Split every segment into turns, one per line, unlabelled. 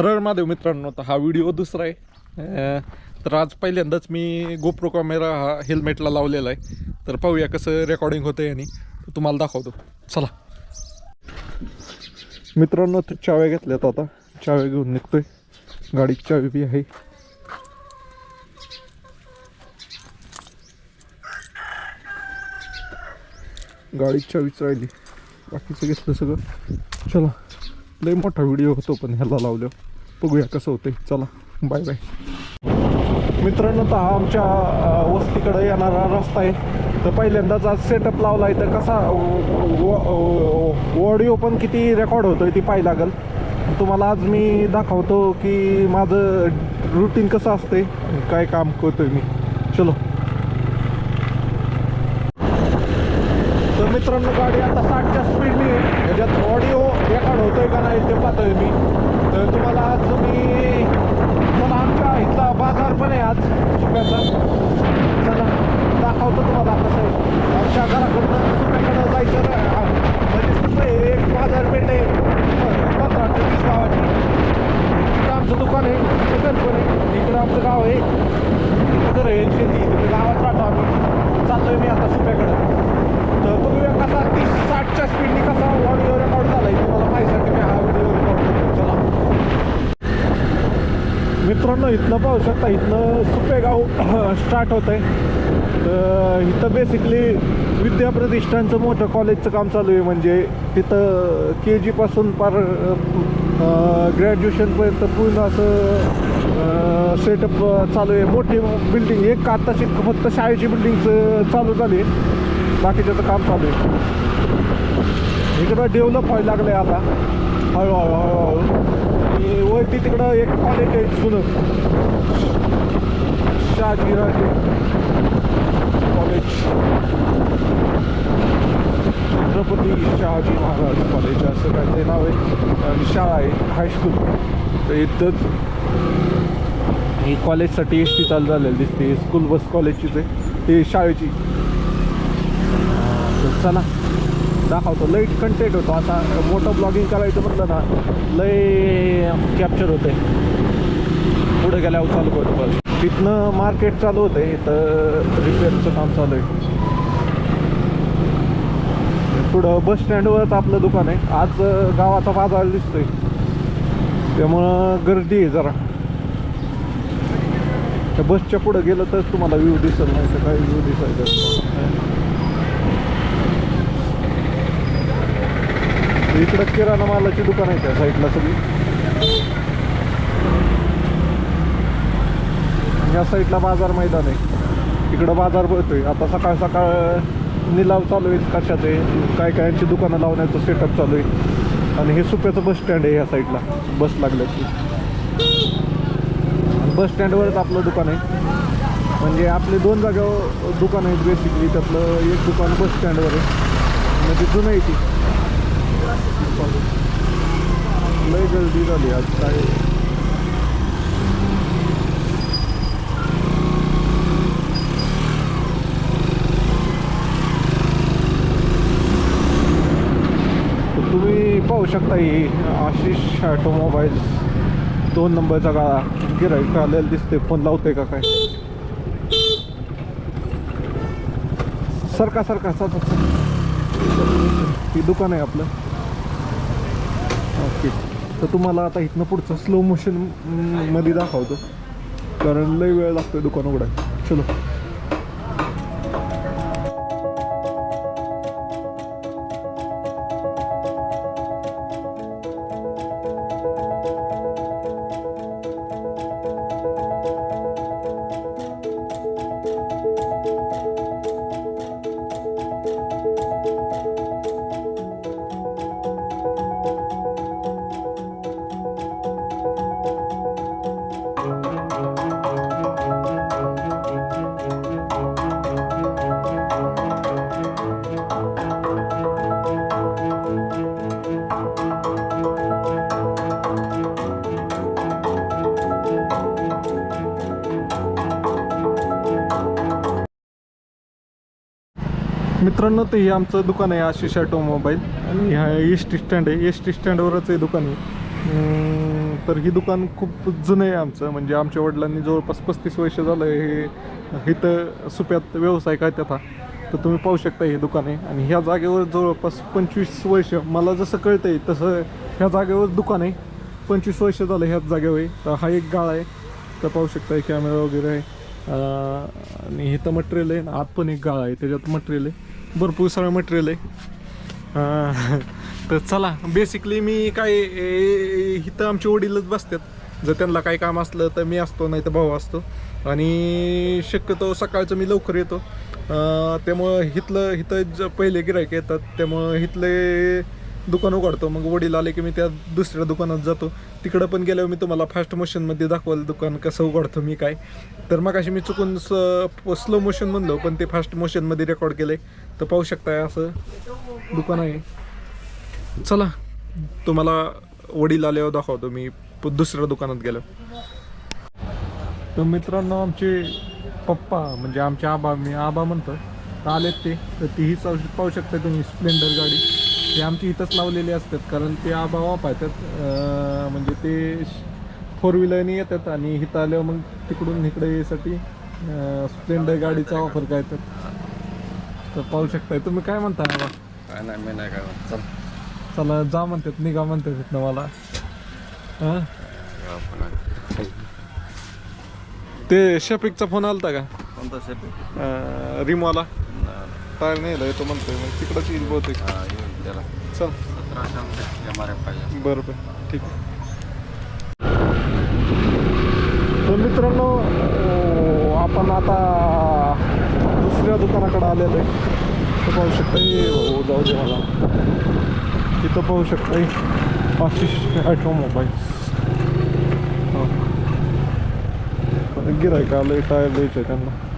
हरळ महादेव मित्रांनो तर हा व्हिडिओ दुसरा आहे. तर आज पहिल्यांदाच मी गोप्रो कॅमेरा हा हेल्मेटला लावलेला आहे. तर पाहूया कसं रेकॉर्डिंग होतं आणि तुम्हाला दाखवतो. चला. मित्रांनो तर चाव्या घेतल्यात आता. चाव्या घेऊन निघतोय. गाडीची चावी बी आहे. गाडीची चावीच राहिली. बाकीचं घेतलं सगळं. चला. लय मोठा व्हिडिओ होतो पण ह्याला लावलं बघूया कसं होतंय. चला बाय बाय मित्रांनो तर हा आमच्या वस्तीकडे येणारा रस्ता आहे. तर पहिल्यांदाच आज सेटअप लावला आहे. तर कसा ऑडिओ पण किती रेकॉर्ड होतो आहे ती पाहायला लागेल. तुम्हाला आज मी दाखवतो की माझं रुटीन कसं असते काय काम करतोय मी. चलो. तर मित्रांनो गाडी आता साठच्या स्पीडने आहे. त्याच्यात ऑडिओ रेकॉर्ड होतोय का नाही ते पाहतोय मी तर तुम्हाला आज मी चला आमच्या इथला बाजार पण आहे आज सुप्याचा चला दाखवतो तुम्हाला कसं आहे आमच्या घराकडनं सुप्याकडं जायचं ना आ, म्हणजे सुपे हे एक बाजारपेठ आहे पंधरा ते वीस गावाची तिथं आमचं दुकान आहे दुकान पण आहे इकडं आमचं गाव आहे इकडं घर आहे शेती तिकडे गावात राहतो आम्ही चाललोय मी आता सुप्याकडं तर बघूया कसा तीस साठच्या स्पीडने कसा ऑडिओ रेकॉर्ड झालाय तुम्हाला माहितीसाठी मी हा व्हिडिओ रेकॉर्ड करतो चला मित्रांनो इथनं पाहू शकता इथनं सुपेगाव स्टार्ट होत आहे तर इथं बेसिकली विद्या प्रतिष्ठानचं मोठं कॉलेजचं काम चालू आहे. म्हणजे तिथं के जीपासून पार ग्रॅज्युएशनपर्यंत पूर्ण असं सेटअप चालू आहे. मोठी बिल्डिंग एक आत्ताची फक्त शाळेची बिल्डिंगचं चालू झाली आहे बाकी काम चालू आहे. इकडं डेव्हलप व्हायला लागलं आहे आता. हळूहळू हळूहळू. आणि वरती तिकडं एक कॉलेज आहे जुनं. शहाजीराजे कॉलेज छत्रपती शहाजी महाराज कॉलेज असं काय ते नाव आहे. आणि शाळा आहे हायस्कूल तर इथंच ही कॉलेजसाठी एस टी चालू झालेली दिसते स्कूल बस कॉलेजचीच आहे. ते शाळेची. चला. दाखवतो. लई कंटेंट होतो. आता मोठं ब्लॉगिंग करायचं म्हटलं ना लई कॅप्चर होते. पुढे गेल्यावर चालू करतो बस तिथनं मार्केट चालू होते तर रिपेअरचं काम चालू आहे. पुढं बस स्टँडवरच आपलं दुकान आहे. आज गावाचा बाजार दिसतोय. त्यामुळं गर्दी आहे जरा. त्या बसच्या पुढं गेलं तर तुम्हाला व्ह्यू दिसत नाही तर काही व्ह्यू दिसायचं इकडं किराणा मालाची दुकान आहे त्या साईडला सगळी. या साईडला बाजार मैदान आहे. इकडं बाजार भरतोय. आता सकाळ सकाळ निलाव चालू आहेत कशाचे काय कायांची दुकानं लावण्याचं सेटअप चालू आहे. आणि हे सुप्याचं बस स्टँड आहे या साईडला. बस लागल्याची बस स्टँडवरच आपलं दुकान आहे. म्हणजे आपले दोन जागेवर दुकान आहेत बेसिकली त्यातलं एक दुकान बस स्टँडवर आहे. म्हणजे जुनं आहे ती. लय गर्दी झाली आज काय. तुम्ही पाहू शकता ही आशिष ऑटोमोबाईल दोन नंबरचा गाळा गिराईक आलेला दिसते फोन लावते का काय? सरका सरका सर ही दुकान आहे आपलं. तर तुम्हाला आता इथनं पुढचं स्लो मोशनमध्ये दाखवतो. कारण लय वेळ लागतो दुकान उघडायला. चलो. मित्रांनो ते हे आमचं दुकान आहे आशिष ऑटोमोबाईल आणि ह्या एस टी स्टँड आहे. एस टी स्टँडवरच हे दुकान आहे तर ही दुकान खूप जुनं आहे आमचं. म्हणजे आमच्या वडिलांनी जवळपास पस्तीस वर्ष झालं हे इथं सुप्यात व्यवसाय काय त्याचा तर तुम्ही पाहू शकता हे दुकान आहे. आणि ह्या जागेवर जवळपास पंचवीस वर्ष मला जसं कळतं आहे तसं ह्या जागेवर दुकान आहे. पंचवीस वर्ष झालं ह्याच जागेवर तर हा एक गाळा आहे. तर पाहू शकता कॅमेरा वगैरे आहे. आणि इथं मटेरियल आहे. आणि आत पण एक गाळा आहे. त्याच्यात मटेरियल आहे. भरपूर सारं मटेरियल आहे. तर चला बेसिकली मी काय ए- इथं आमचे वडीलच बसतात. जर त्यांना काही काम असलं तर मी असतो नाही तर भाऊ असतो. आणि शक्यतो सकाळचं मी लवकर येतो. त्यामुळं इथलं इथं ज पहिले गिरायक येतात त्यामुळं इथले दुकान उघडतो मग वडील आले की मी त्या दुसऱ्या दुकानात जातो. तिकडं पण गेल्यावर मी तुम्हाला फास्ट मोशनमध्ये दाखवाल दुकान कसं उघडतो मी काय. तर मग अशी मी चुकून स स्लो मोशन म्हणलो पण ते फास्ट मोशनमध्ये रेकॉर्ड केलं तर पाहू शकताय असं दुकान आहे. चला तुम्हाला वडील आल्यावर दाखवतो मी प- दुसऱ्या दुकानात गेलो. तर मित्रांनो आमचे पप्पा म्हणजे आमचे आबा मी आबा म्हणतो तर आलेत ते. तर तीही चालू पाहू शकता तुम्ही स्प्लेंडर गाडी. ते आमची इथंच लावलेली असतात कारण ते आबा वापरतात म्हणजे ते फोर व्हीलरने येतात आणि इथं आल्यावर मग तिकडून इकडे यासाठी स्प्लेंडर गाडीचा वापर करतात तर. पाहू शकताय. तुम्ही काय म्हणता आबा?
काय नाही मी नाही काय म्हणत. चल.
चला जा म्हणतात निघा म्हणतात तिथनं मला. हां. ते शफिकचा फोन आलता का?
कोणता शेप आहे? नाही.
टायर नाही येतो म्हणतोय मग तिकडंच येईल बहुतेक.
हा, येऊन त्याला.
चल.
सतराशे आमचे एम आर एफ पाहिजे
बरं बरं. ठीक. आहे तर मित्रांनो अं, आपण आता दुसऱ्या दुकानाकडे आलेलो आहे. तर पाहू शकता हो जाऊ दे मला. तिथं पाहू शकता आशिष ॲटोमोबाईल्स हो. गिरायक आलं टायर द्यायचं आहे त्यांना.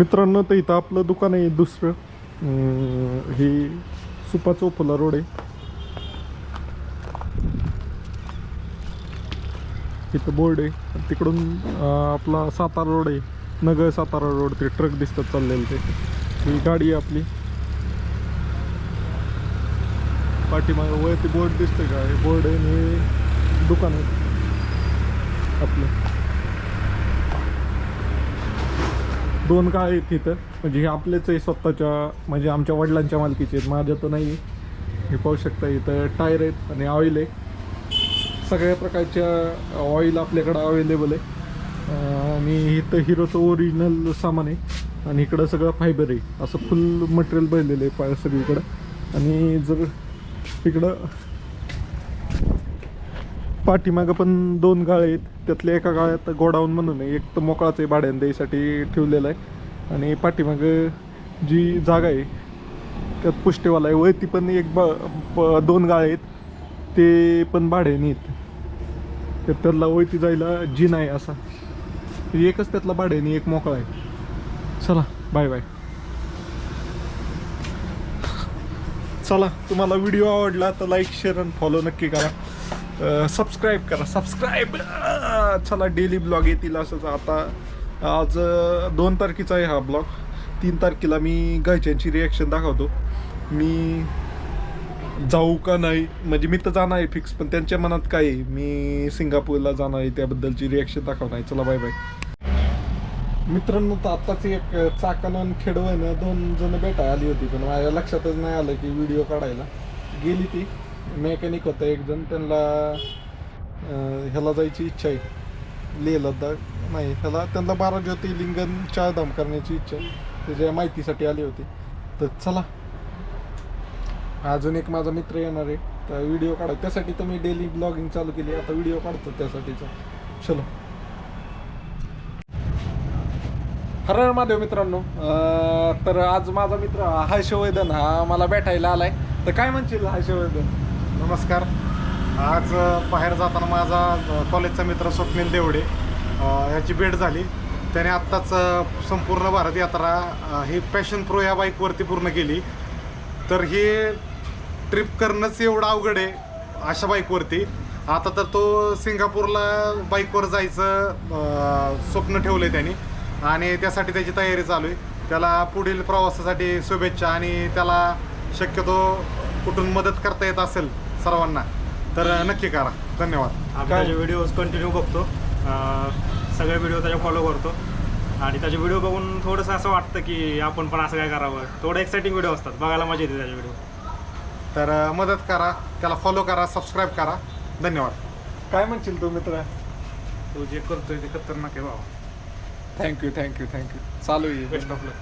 मित्रांनो तर इथं आपलं दुकान आहे दुसरं. हे सुपा चौफुला रोड आहे. इथं बोर्ड आहे. तिकडून आपला सातारा रोड आहे. नगर सातारा रोड ते ट्रक दिसतात चाललेले ते. ही गाडी आहे आपली. पाठीमागे वरती बोर्ड दिसतं का? हे बोर्ड आहे आणि दुकान आहे आपलं. दोन काळ आहेत तिथं. म्हणजे हे आपलेच आहे स्वतःच्या म्हणजे आमच्या वडिलांच्या मालकीचे आहेत. माझ्या तर नाही. हे पाहू शकता इथं टायर आहेत आणि ऑइल आहे. सगळ्या प्रकारच्या ऑइल आपल्याकडं अवेलेबल आहे. आणि इथं हिरोचं ओरिजिनल सामान आहे. आणि इकडं सगळं फायबर आहे. असं फुल मटेरियल बनलेलं आहे पाय सगळीकडं. आणि जर इकडं पाठीमागं पण दोन गाळे आहेत. त्यातल्या एका गाळ्यात गोडाऊन म्हणून आहे. एक तर मोकळाच आहे भाड्याने द्यायसाठी ठेवलेला आहे. आणि पाठीमागं जी जागा आहे त्यात पुष्टेवाला आहे. वरती पण एक बा प- दोन गाळे आहेत. ते पण भाड्याने आहेत. तर त्यातला वरती जायला जिन आहे असा. एकच त्यातला भाड्याने एक मोकळा आहे. चला बाय बाय चला तुम्हाला व्हिडिओ आवडला तर लाईक शेअर आणि फॉलो नक्की करा. सबस्क्राईब करा. सबस्क्राईब चला डेली ब्लॉग येतील असंच. आता आज दोन तारखेचा आहे हा ब्लॉग तीन तारखेला मी घरच्यांची रिॲक्शन दाखवतो. मी जाऊ का नाही? म्हणजे मी तर जाणार आहे फिक्स पण त्यांच्या मनात काय आहे? मी सिंगापूरला जाणार आहे त्याबद्दलची रिॲक्शन दाखवणार आहे. चला बाय बाय मित्रांनो तर आत्ताच एक चाकण खेडव आहे ना दोन जण भेटाय आली होती पण माझ्या लक्षातच नाही आलं की व्हिडिओ काढायला. गेली ती. मेकॅनिक होता. एक जण त्यांना ह्याला जायची इच्छा आहे. लेह लद्दाख. नाही ह्याला त्यांना बारा ज्योतिर्लिंगन चारधाम करण्याची इच्छा आहे. त्याच्या माहितीसाठी आली होती. तर चला. अजून एक माझा मित्र येणार आहे. तर व्हिडिओ काढा. त्यासाठी तर मी डेली ब्लॉगिंग चालू केली. आता व्हिडिओ काढतो त्यासाठीचा चलो. हर हर महादेव मित्रांनो. तर आज माझा मित्र हर्षवर्धन हा मला भेटायला आलाय. तर काय म्हणशील हर्षवर्धन?
नमस्कार. आज बाहेर जाताना माझा कॉलेजचा मित्र स्वप्नील देवडे याची भेट झाली. त्याने आत्ताच संपूर्ण भारत यात्रा ही पॅशन प्रो या बाईकवरती पूर्ण केली. तर ही ट्रिप करणंच एवढं अवघड आहे अशा बाईकवरती आता तर तो सिंगापूरला बाईकवर जायचं स्वप्न ठेवलं आहे त्याने. आणि त्यासाठी त्याची तयारी चालू आहे. त्याला पुढील प्रवासासाठी शुभेच्छा आणि त्याला शक्यतो कुठून मदत करता येत असेल सर्वांना. तर नक्की करा. धन्यवाद.
काय?
त्याचे व्हिडिओज कंटिन्यू बघतो अं, सगळे व्हिडिओ त्याचे फॉलो करतो. आणि त्याचे व्हिडिओ बघून थोडंसं असं वाटतं की आपण पण असं काय करावं. थोडं एक्साइटिंग व्हिडिओ असतात. बघायला मजा येते त्याचे व्हिडिओ
तर अ, मदत करा. त्याला फॉलो करा सबस्क्राईब करा. धन्यवाद.
काय म्हणशील तू मित्र?
तू जे करतोय ते खतरनाक आहे बाबा
थँक्यू थँक्यू थँक्यू चालू आहे.
बेस्ट ऑफ लक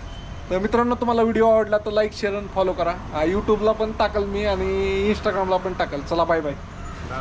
तर मित्रांनो तुम्हाला व्हिडिओ आवडला तर लाईक शेअर आणि फॉलो करा. यूट्यूबला पण टाकल मी आणि इंस्टाग्रामला पण टाकल. चला बाय बाय
बाय